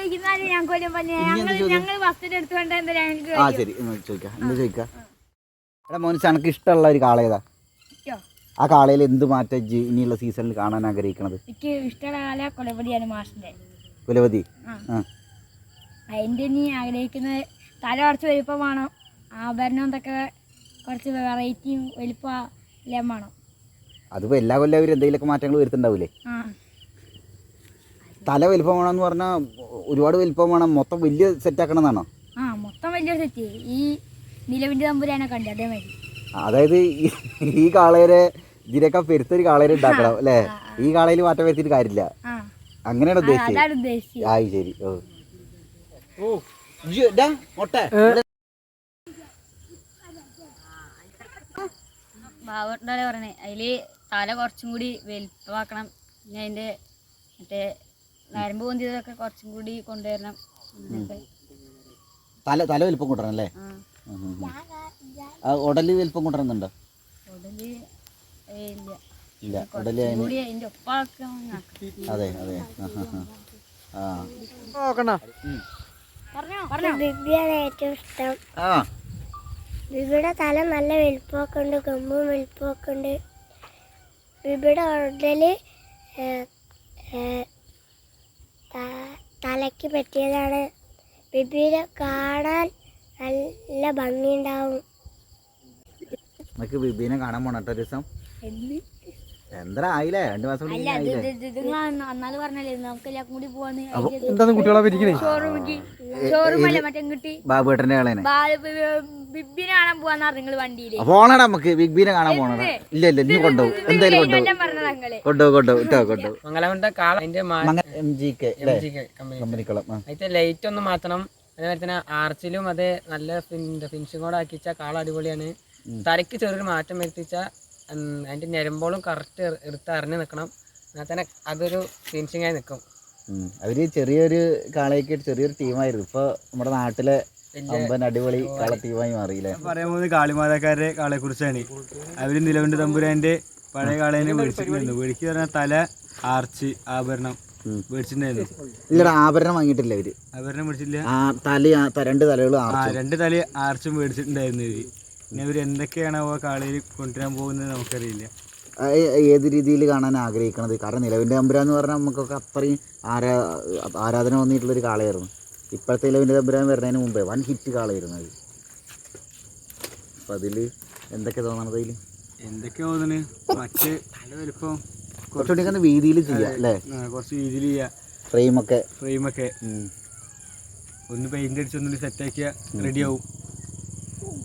ചോദിക്കുന്നാലും ഞങ്ങൾക്ക് ഞങ്ങൾ ഞങ്ങൾ ഫസ്റ്റ് എടുത്തുകൊണ്ട് എന്താ ഞങ്ങൾക്ക് ആ ശരി. ഒന്ന് ചോദിക്കാം. എന്താ ചോദിക്കാം. എടാ മോനിച്ച് എനിക്ക് ഇഷ്ടമുള്ള ഒരു കാള ഏതാ? ആ കാളയിൽ എന്ത് മാറ്റം ഇനിയുള്ള സീസണിൽ കാണാൻ ആഗ്രഹിക്കണത്? എനിക്ക് ഇഷ്ടമുള്ള മാഷിന്റെ. ഇനി ആഗ്രഹിക്കുന്നത് തല കുറച്ച് വലിപ്പം വേണം. ആഭരണം എന്തൊക്കെ കുറച്ച് വെറൈറ്റിയും വലിപ്പം എല്ലാം വേണം. എല്ലാ കൊല്ലം അവർ എന്തെങ്കിലുമൊക്കെ മാറ്റങ്ങൾ വരുത്തുണ്ടാവൂലേ തല വലിപ്പം വേണമെന്ന് പറഞ്ഞാൽ ഒരുപാട് വലിപ്പം വേണം മൊത്തം വലിയ സെറ്റ് ആക്കണമെന്നാണോ ആ മൊത്തം വലിയ സെറ്റ് ഈ നിലവിന്റെ തമ്പുരാനെ കണ്ടു അതേമാതിരി. അതായത് ഈ- കാളയരെ കാളേരെ ഇതിനൊക്കെ പെരുത്തൊരു കാളേരെ ഉണ്ടാക്കണം അല്ലേ? ഈ കാളയിൽ മാറ്റം വരുത്തിയിട്ട് കാര്യമില്ല. ആ. അങ്ങനെയാണ് ഉദ്ദേശിച്ചത്. ആയി ശരി. ഓ. മൊട്ട. ബാബുണ്ടാലെ പറഞ്ഞേ അതിൽ തല കുറച്ചും കൂടി വലിപ്പമാക്കണം. പിന്നെ അതിന്റെ മറ്റേ നരമ്പ് പൊന്തിയതൊക്കെ കുറച്ചും കൂടി കൊണ്ടുവരണം. തല തല വലിപ്പം കൊണ്ടുവരണം അല്ലേ? ഉടൽ വലിപ്പം ഉടൽ ഏയ് ഇല്ല. ഉടൽ. അതെ അതെ. ആ, നോക്കണ ഏറ്റവും ഇഷ്ടം. ബിബിയുടെ തല നല്ല വലിപ്പമൊക്കെ ഉണ്ട് കൊമ്പും വലിപ്പമൊക്കെ ഉണ്ട്. ബിബിയുടെ ഉടൽ തലയ്ക്ക് പറ്റിയതാണ്. ബിബിനെ കാണാൻ നല്ല ഭംഗിയുണ്ടാവും. നമുക്ക് ബിബിനെ കാണാൻ പോണട്ടോ ഒരു ദിവസം എന്താ? ആയില്ലേ? രണ്ടു മാസം എന്താണ് കുട്ടികളെ കിട്ടി ബാബുവേട്ടന്റെ കളേനെ ബിബിനെ കാണാൻ പോവാന്ന് നിങ്ങൾ പോണടാ നമുക്ക് ബിഗ് ബിനെ കാണാൻ പോണടാ ഇല്ല ഇല്ല ഇനി കൊണ്ടുപോകും എന്തായാലും കൊണ്ടുപോകും കൊണ്ടുപോകും കൊണ്ടുപോകും ഇട്ടോ കൊണ്ടുപോകും മംഗലമുണ്ട കാള അതിന്റെ എം ജി കെ കമ്പനിക്കളം അതിന്റെ ലൈറ്റ് ഒന്ന് മാറ്റണം. അതേപോലെ തന്നെ ആർച്ചിലും അതേ നല്ല ഫിനിഷിംഗ് കൂടെ ആക്കിച്ച കാള അടിപൊളിയാണ്. തലയ്ക്ക് ചെറിയൊരു മാറ്റം വരുത്തിച്ച അതിന്റെ ഞരമ്പോളും കറക്റ്റ് എടുത്ത് അറിഞ്ഞു നിൽക്കണം എന്നാൽ തന്നെ അതൊരു ഫിനിഷിംഗ് ആയി നിൽക്കും അവർ ചെറിയൊരു കാളയൊക്കെ ചെറിയൊരു ടീമായിരുന്നു ഇപ്പൊ നമ്മുടെ നാട്ടിലെ അമ്പൻ അടിപൊളി കാളത്തീവായി മാറിയില്ലേ? പറയാൻ പോകുന്നത് കാളിമാതാക്കാരുടെ കാളെ കുറിച്ചാണ് അവർ നിലവിന്റെ തമ്പുരാന്റെ പഴയ കാളേനെ മേടിച്ചിട്ടുണ്ടായിരുന്നു മേടിക്കുക പറഞ്ഞാൽ തല ആർച്ച് ആഭരണം മേടിച്ചിട്ടുണ്ടായിരുന്നു ഇല്ലടാ ആഭരണം വാങ്ങിയിട്ടില്ല അവർ ആഭരണം മേടിച്ചില്ല ആ തല രണ്ട് തലകളും ആ രണ്ട് തല ആർച്ചും മേടിച്ചിട്ടുണ്ടായിരുന്നു ഇവർ. പിന്നെ ഇവർ എന്തൊക്കെയാണ് ആ കാളയിൽ കൊണ്ടുവരാൻ പോകുന്നത് നമുക്കറിയില്ല. ഏത് രീതിയിൽ കാണാൻ ആഗ്രഹിക്കണത്? കാരണം നിലവിന്റെ തമ്പുരാൻ എന്ന് പറഞ്ഞാൽ നമുക്കൊക്കെ അത്രയും ആരാ ആരാധന വന്നിട്ടുള്ള ഒരു കാളയായിരുന്നു. ഇപ്പോഴത്തെ നിലവിന്റെ തമ്പുരാൻ വരുന്നതിന് മുമ്പേ വൺ ഹിറ്റ് കാളായിരുന്നു അത്. അപ്പം അതിൽ എന്തൊക്കെ തോന്നണത് അതിൽ എന്തൊക്കെ തോന്നുന്നു മറ്റ് നല്ല വലിപ്പം കുറച്ചുകൂടി വീതിയിൽ ചെയ്യാം അല്ലേ? കുറച്ച് വീതിയിൽ ചെയ്യാം. ഫ്രെയിമൊക്കെ. ഫ്രെയിമൊക്കെ. ഒക്കെ ഒന്ന് പെയിന്റ് അടിച്ച് ഒന്നുകൂടി സെറ്റാക്കിയ റെഡി ആവും.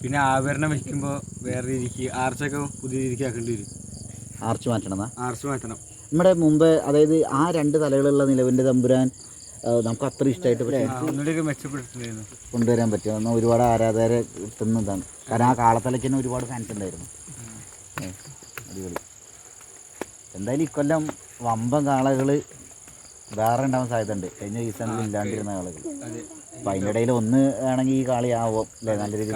പിന്നെ ആഭരണം വയ്ക്കുമ്പോൾ വേറെ രീതിക്ക് ആർച്ചൊക്കെ പുതിയ രീതിക്ക് ആക്കേണ്ടി വരും. ആർച്ച് മാറ്റണം ആർച്ച് മാറ്റണം. നമ്മുടെ മുമ്പ് അതായത് ആ രണ്ട് തലകളുള്ള നിലവിന്റെ തമ്പുരാൻ നമുക്ക് അത്ര ഇഷ്ടമായിട്ട് പക്ഷേ കൊണ്ടുവരാൻ പറ്റും എന്നാൽ ഒരുപാട് ആരാധകരെ കിട്ടുന്നതാണ്. കാരണം ആ കാളത്തലയ്ക്ക് തന്നെ ഒരുപാട് ഫാൻസ് ഉണ്ടായിരുന്നു. അടിപൊളി. എന്തായാലും ഇക്കൊല്ലം വമ്പൻ കാളകൾ വേറെ ഉണ്ടാവാൻ സാധ്യതയുണ്ട്. കഴിഞ്ഞ സീസണിൽ ഇല്ലാണ്ടിരുന്ന കാളകൾ അപ്പം അതിന്റെ ഇടയിൽ ഒന്ന് ആണെങ്കിൽ ഈ കളി ആവും. അല്ലേ? നല്ല രീതിയിൽ